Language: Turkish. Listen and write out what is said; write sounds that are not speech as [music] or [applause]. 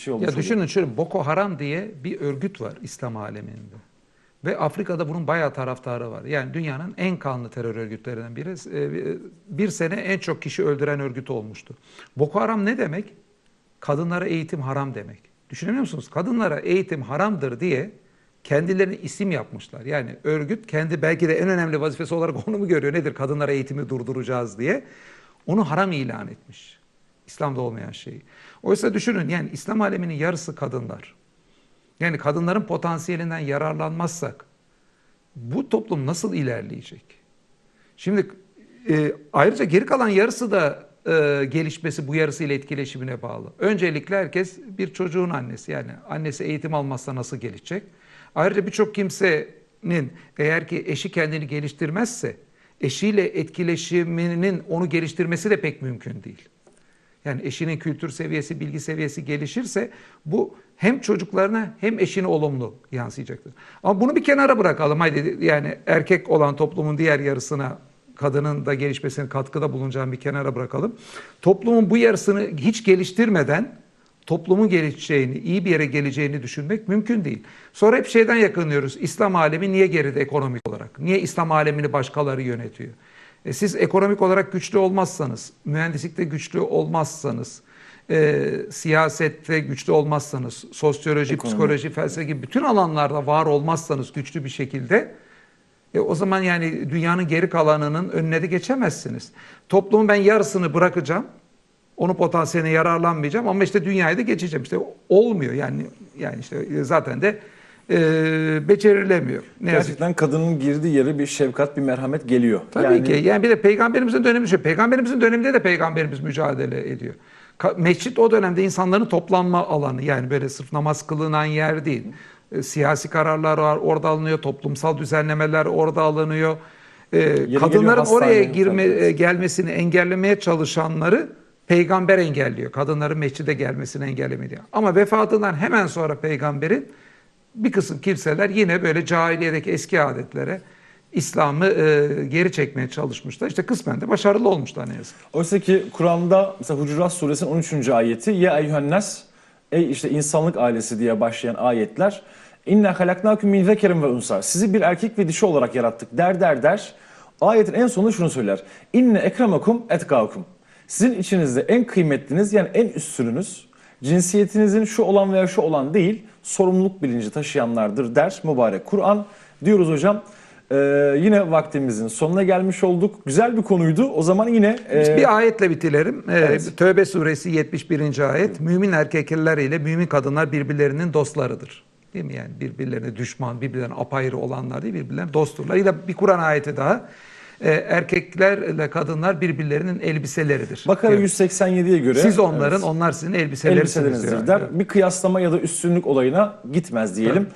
şey olmuş Ya oluyor. düşünün şöyle Boko Haram diye bir örgüt var İslam aleminde. Ve Afrika'da bunun bayağı taraftarı var. Yani dünyanın en kanlı terör örgütlerinden biri. Ee, Bir sene en çok kişi öldüren örgüt olmuştu. Boko Haram ne demek? Kadınlara eğitim haram demek. Düşünebiliyor musunuz? Kadınlara eğitim haramdır diye kendilerine isim yapmışlar. Yani örgüt kendi belki de en önemli vazifesi olarak [laughs] onu mu görüyor? Nedir? Kadınlara eğitimi durduracağız diye. Onu haram ilan etmiş. İslam'da olmayan şeyi. Oysa düşünün yani İslam aleminin yarısı kadınlar. Yani kadınların potansiyelinden yararlanmazsak bu toplum nasıl ilerleyecek? Şimdi e, ayrıca geri kalan yarısı da e, gelişmesi bu yarısıyla etkileşimine bağlı. Öncelikle herkes bir çocuğun annesi yani annesi eğitim almazsa nasıl gelişecek? Ayrıca birçok kimsenin eğer ki eşi kendini geliştirmezse eşiyle etkileşiminin onu geliştirmesi de pek mümkün değil. Yani eşinin kültür seviyesi, bilgi seviyesi gelişirse bu hem çocuklarına hem eşine olumlu yansıyacaktır. Ama bunu bir kenara bırakalım. Haydi yani erkek olan toplumun diğer yarısına kadının da gelişmesine katkıda bulunacağını bir kenara bırakalım. Toplumun bu yarısını hiç geliştirmeden toplumun gelişeceğini, iyi bir yere geleceğini düşünmek mümkün değil. Sonra hep şeyden yakınıyoruz. İslam alemi niye geride ekonomik olarak? Niye İslam alemini başkaları yönetiyor? E siz ekonomik olarak güçlü olmazsanız, mühendislikte güçlü olmazsanız, e, siyasette güçlü olmazsanız, sosyoloji, Ekonomi. psikoloji, felsefe gibi bütün alanlarda var olmazsanız güçlü bir şekilde e, o zaman yani dünyanın geri kalanının önüne de geçemezsiniz. Toplumun ben yarısını bırakacağım. Onun potansiyeline yararlanmayacağım ama işte dünyayı da geçeceğim. İşte olmuyor yani yani işte zaten de e, becerilemiyor. Ne yazık. Gerçekten kadının girdiği yere bir şefkat, bir merhamet geliyor. Tabii yani, ki. Yani bir de peygamberimizin dönemi şu. Peygamberimizin döneminde de peygamberimiz mücadele ediyor. Mescit o dönemde insanların toplanma alanı. Yani böyle sırf namaz kılınan yer değil. E, siyasi kararlar var, orada alınıyor. Toplumsal düzenlemeler orada alınıyor. E, kadınların oraya girme tabii. e, gelmesini engellemeye çalışanları peygamber engelliyor. Kadınların mescide gelmesini engellemedi. Ama vefatından hemen sonra peygamberin bir kısım kimseler yine böyle cahiliyedeki eski adetlere İslam'ı e, geri çekmeye çalışmışlar. İşte kısmen de başarılı olmuşlar ne yazık. Oysa ki Kur'an'da mesela Hucurat Suresinin 13. ayeti Ya eyyühennes Ey işte insanlık ailesi diye başlayan ayetler İnna halaknakum min zekerin ve unsa Sizi bir erkek ve dişi olarak yarattık der der der. Ayetin en sonunda şunu söyler. İnne ekremakum etkâkum Sizin içinizde en kıymetliniz yani en üstününüz cinsiyetinizin şu olan veya şu olan değil sorumluluk bilinci taşıyanlardır der mübarek Kur'an. Diyoruz hocam. Ee, yine vaktimizin sonuna gelmiş olduk. Güzel bir konuydu. O zaman yine e, Bir ayetle bitirelim. E, Evet. Tövbe suresi 71. ayet. Mümin erkekler ile mümin kadınlar birbirlerinin dostlarıdır. Değil mi yani birbirlerine düşman, birbirlerine apayrı olanlar değil birbirlerine dostturlar. Yine bir Kur'an ayeti daha. E, erkeklerle kadınlar birbirlerinin elbiseleridir. Bakara diyor. 187'ye göre Siz onların, evet, onlar sizin elbiselerinizdir diyor. der. Bir kıyaslama ya da üstünlük olayına gitmez diyelim.